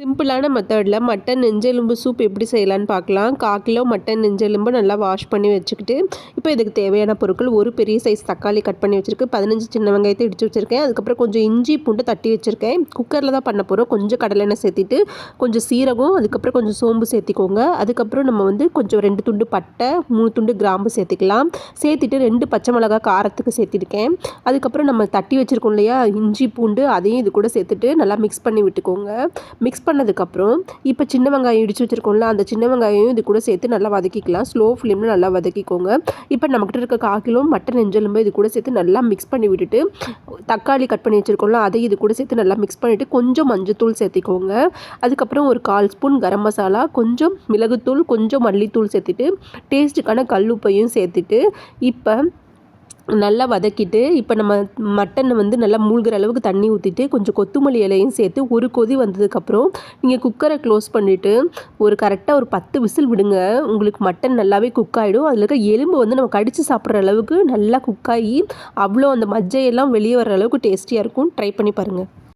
சிம்பிளான மெத்தடில் mutton நெஞ்செலும்பு soup எப்படி செய்யலான்னு பார்க்கலாம். கால் கிலோ மட்டன் நெஞ்செலும்பு நல்லா வாஷ் பண்ணி வச்சுக்கிட்டு இப்போ இதுக்கு தேவையான பொருட்கள் ஒரு பெரிய சைஸ் தக்காளி கட் பண்ணி வச்சுருக்கு பதினஞ்சு சின்ன வெங்காயத்தை இடித்து வச்சுருக்கேன். அதுக்கப்புறம் கொஞ்சம் இஞ்சி பூண்டு தட்டி வச்சுருக்கேன். குக்கரில் தான் பண்ண போகிறோம் கொஞ்சம் கடலெண்ணெய் சேர்த்திட்டு கொஞ்சம் சீரகம் அதுக்கப்புறம் கொஞ்சம் சோம்பு சேர்த்திக்கோங்க. அதுக்கப்புறம் நம்ம வந்து கொஞ்சம் ரெண்டு துண்டு பட்டை மூணு துண்டு கிராம்பு சேர்த்திக்கலாம். சேர்த்துட்டு ரெண்டு பச்சை மிளகா காரத்துக்கு சேர்த்திருக்கேன். அதுக்கப்புறம் நம்ம தட்டி வச்சுருக்கோம் இல்லையா இஞ்சி பூண்டு அதையும் இது கூட சேர்த்துட்டு நல்லா மிக்ஸ் பண்ணி விட்டுக்கோங்க. மிக்ஸ் பண்ணதுக்கப்புறம் இப்போ சின்ன வெங்காயம் இடித்து வச்சுருக்கோம்ல அந்த சின்ன வெங்காயம் இது கூட சேர்த்து நல்லா வதக்கிக்கலாம். ஸ்லோ ஃப்ளேமில் நல்லா வதக்கிக்கோங்க. இப்போ நம்மக்கிட்ட இருக்க கால் கிலோ மட்டன் நெஞ்செலும்பு இது கூட சேர்த்து நல்லா மிக்ஸ் பண்ணி விட்டுட்டு தக்காளி கட் பண்ணி வச்சுருக்கோம்ல அதை இது கூட சேர்த்து நல்லா மிக்ஸ் பண்ணிவிட்டு கொஞ்சம் மஞ்சத்தூள் சேர்த்திக்கோங்க. அதுக்கப்புறம் ஒரு கால் ஸ்பூன் கரம் மசாலா கொஞ்சம் மிளகுத்தூள் கொஞ்சம் மல்லித்தூள் சேர்த்துட்டு டேஸ்ட்டுக்கான கல் உப்பையும் சேர்த்துட்டு இப்போ நல்லா வதக்கிட்டு இப்போ நம்ம மட்டனை வந்து நல்லா மூழ்கிற அளவுக்கு தண்ணி ஊற்றிட்டு கொஞ்சம் கொத்தமல்லி இலையும் சேர்த்து ஒரு கொதி வந்ததுக்கப்புறம் நீங்கள் குக்கரை க்ளோஸ் பண்ணிவிட்டு ஒரு கரெக்டாக ஒரு பத்து விசில் விடுங்க. உங்களுக்கு மட்டன் நல்லாவே குக் ஆகிடும் அதில் இருக்க எலும்பு வந்து நம்ம கடித்து சாப்பிட்ற அளவுக்கு நல்லா குக் ஆகி அவ்வளோ அந்த மஜ்ஜையெல்லாம் வெளியே வர அளவுக்கு டேஸ்டியாக இருக்கும். ட்ரை பண்ணி பாருங்கள்